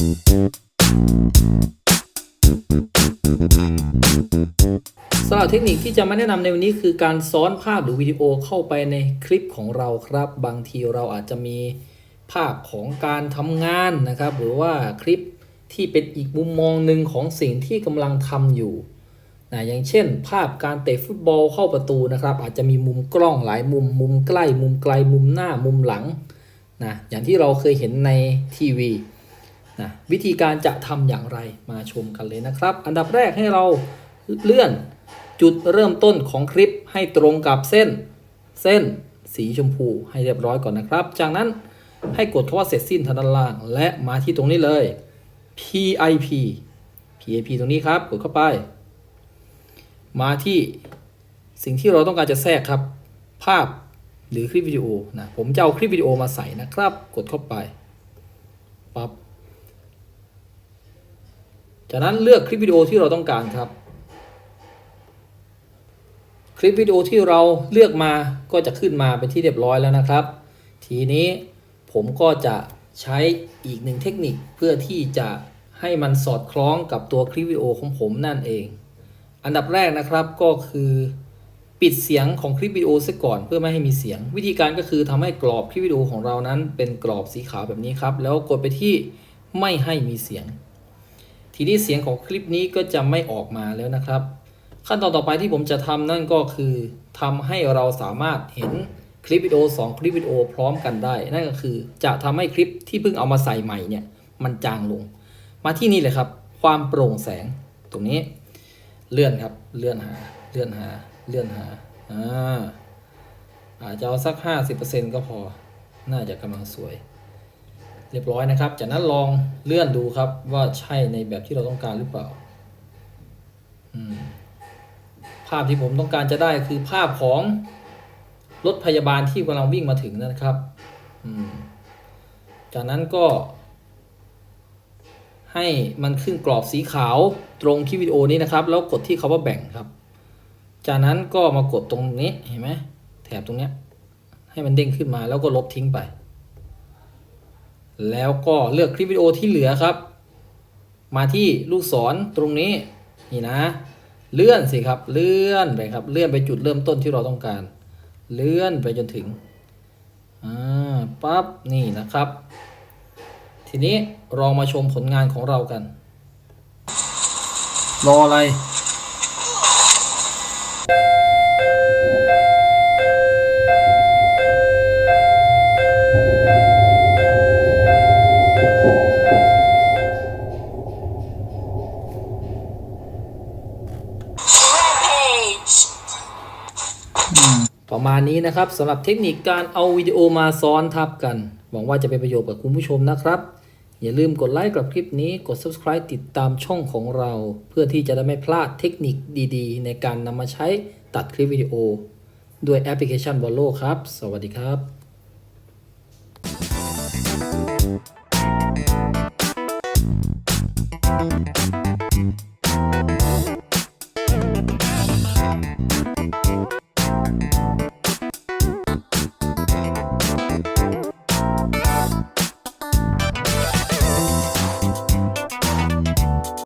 สำหรับเทคนิคที่จะมาแนะนำในวันนี้คือการซ้อนภาพหรือวิดีโอเข้าไปในคลิปของเราครับ บางทีเราอาจจะมีภาพของการทำงานนะครับ หรือว่าคลิปที่เป็นอีกมุมมองหนึ่งของสิ่งที่กำลังทำอยู่นะอย่างเช่น ภาพการเตะฟุตบอลเข้าประตูนะครับ อาจจะมีมุมกล้องหลายมุม มุมใกล้ มุมไกลมุมหน้ามุมหลังนะอย่างที่เราเคยเห็นในทีวี นะวิธีการจะทำอย่างไรมาชมกันเลยนะครับ อันดับแรกให้เราเลื่อนจุดเริ่มต้นของคลิปให้ตรงกับเส้น เส้นสีชมพูให้เรียบร้อยก่อนนะครับ จากนั้นให้กดคำว่าเสร็จสิ้นทางด้านล่าง และมาที่ตรงนี้เลย PIP PIP ตรงนี้ครับ กดเข้าไป มาที่สิ่งที่เราต้องการจะแทรกครับ ภาพหรือคลิปวิดีโอนะผมจะเอาคลิปวิดีโอมาใส่นะครับ กดเข้าไปปั๊บ จากนั้นเลือกคลิปวิดีโอที่เราต้องการครับ คลิปวิดีโอที่เราเลือกมาก็จะขึ้นมาเป็นที่เรียบร้อยแล้วนะครับ ทีนี้ผมก็จะใช้อีกหนึ่งเทคนิคเพื่อที่จะให้มันสอดคล้องกับตัวคลิปวิดีโอของผมนั่นเอง อันดับแรกนะครับก็คือปิดเสียงของคลิปวิดีโอซะก่อนเพื่อไม่ให้มีเสียง วิธีการก็คือทำให้กรอบคลิปวิดีโอของเรานั้นเป็นกรอบสีขาวแบบนี้ครับ แล้วกดไปที่ไม่ให้มีเสียง ทีนี้เสียงของคลิปนี้ก็จะไม่ออกมาแล้วนะครับ ขั้นตอนต่อไปที่ผมจะทำนั่นก็คือทำให้เราสามารถเห็นคลิปวิดีโอ2คลิปวิดีโอพร้อมกันได้ นั่นก็คือจะทำให้คลิปที่เพิ่งเอามาใส่ใหม่เนี่ยมันจางลง มาที่นี่เลยครับ ความโปร่งแสงตรงนี้ เลื่อนครับเลื่อนหาเลื่อนหาเลื่อนหาอ่าอาจจะเอาสัก 50%ก็พอ น่าจะกำลังสวย เรียบร้อยนะครับ จากนั้นลองเลื่อนดูครับว่าใช่ในแบบที่เราต้องการหรือเปล่า ภาพที่ผมต้องการจะได้คือภาพของรถพยาบาลที่กำลังวิ่งมาถึงนะครับ จากนั้นก็ ให้มันขึ้นกรอบสีขาวตรงคลิปวิดีโอนี้นะครับ แล้วกดที่คาว่าแบ่งครับ จากนั้นก็มากดตรงนี้เห็นไหมแถบตรงนี้ให้มันเด้งขึ้นมาแล้วก็ลบทิ้งไป แล้วก็เลือกคลิปวิดีโอที่เหลือครับ มาที่ลูกศรตรงนี้นี่นะ เลื่อนสิครับ เลื่อนไปครับ เลื่อนไปจุดเริ่มต้นที่เราต้องการ เลื่อนไปจนถึงอ่าปั๊บนี่นะครับ ทีนี้ลองมาชมผลงานของเรากัน รออะไร ประมาณนี้นะครับสำหรับเทคนิคการเอาวิดีโอมาซ้อนทับกัน หวังว่าจะเป็นประโยชน์กับคุณผู้ชมนะครับ อย่าลืมกดไลค์กับคลิปนี้กด subscribe ติดตามช่องของเรา เพื่อที่จะได้ไม่พลาดเทคนิคดีๆ ในการนำมาใช้ตัดคลิปวิดีโอ ด้วยแอปพลิเคชันบอลโลครับ สวัสดีครับ